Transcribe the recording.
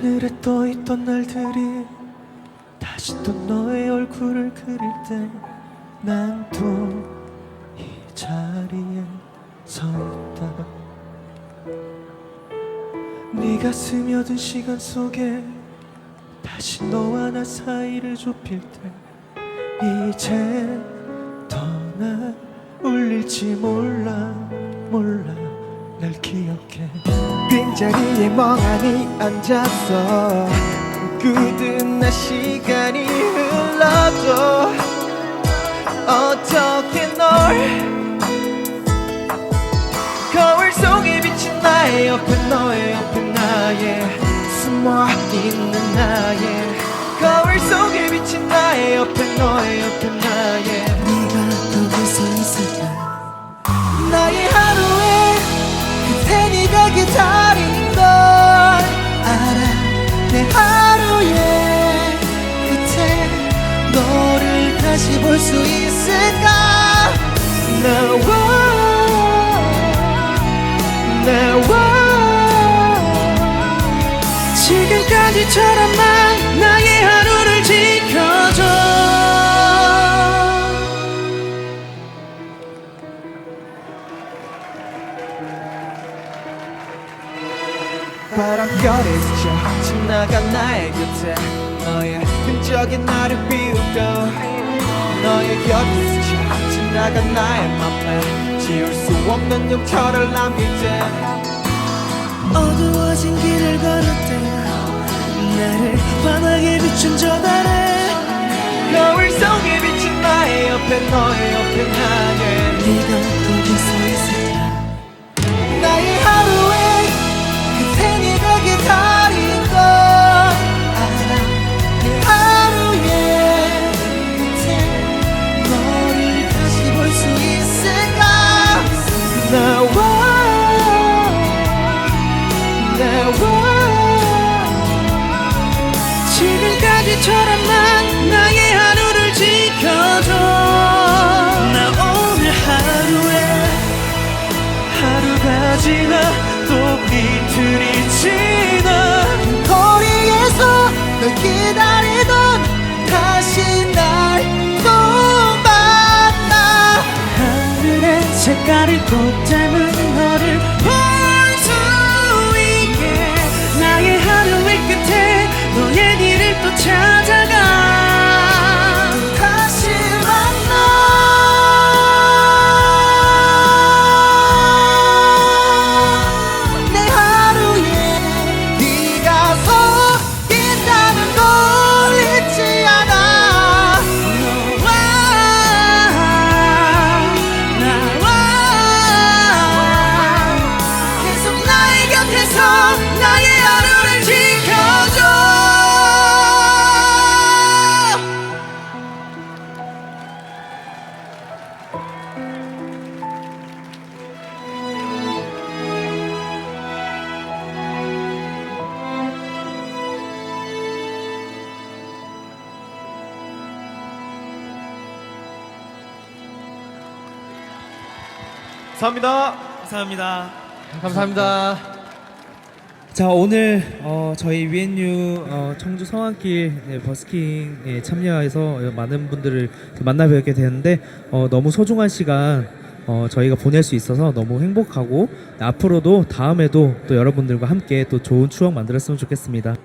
하늘에 떠 있던 날들이 다시 또 너의 얼굴을 그릴 때 난 또 이 자리에 서 있다 네가 스며든 시간 속에 다시 너와 나 사이를 좁힐 때 이제 더날 울릴지 몰라 몰라. 날 기억해 빈자리에 멍하니 앉았어 굳은 나 시간이 흘러도 어떻게 널 거울 속에 비친 나의 옆에 너의 옆에 나의 숨어 있는 나의 거울 속에 비친 나의 옆에 너의 옆에 나와 나와. 지금까지처럼만 나의 하루를 지켜줘. 바람결에 스쳐 지나간 나의 곁에 너의 흔적이 나를 비웃고 너의 곁에 스쳐 지나간 나의 맘에 지울 수 없는 용처를 남길 때 어두워진 길을 걸을 때 나를 환하게 비춘 저 달에. 거울 속에 비친 나의 옆에 너의 옆에 나의 네가 거기 서 지금까지처럼만 나의 하루를 지켜줘. 나 오늘 하루에 하루가 지나 또 이틀이 지나 거리에서 널 기다리던 다시 날 또 만나. 하늘의 색깔을 감사합니다. 감사합니다 감사합니다. 자 오늘 어, 저희 위엔유 어, 청주 성안길 네, 버스킹에 참여해서 어, 많은 분들을 만나 뵙게 되는데 어, 너무 소중한 시간 어, 저희가 보낼 수 있어서 너무 행복하고 앞으로도 다음에도 또 여러분들과 함께 또 좋은 추억 만들었으면 좋겠습니다.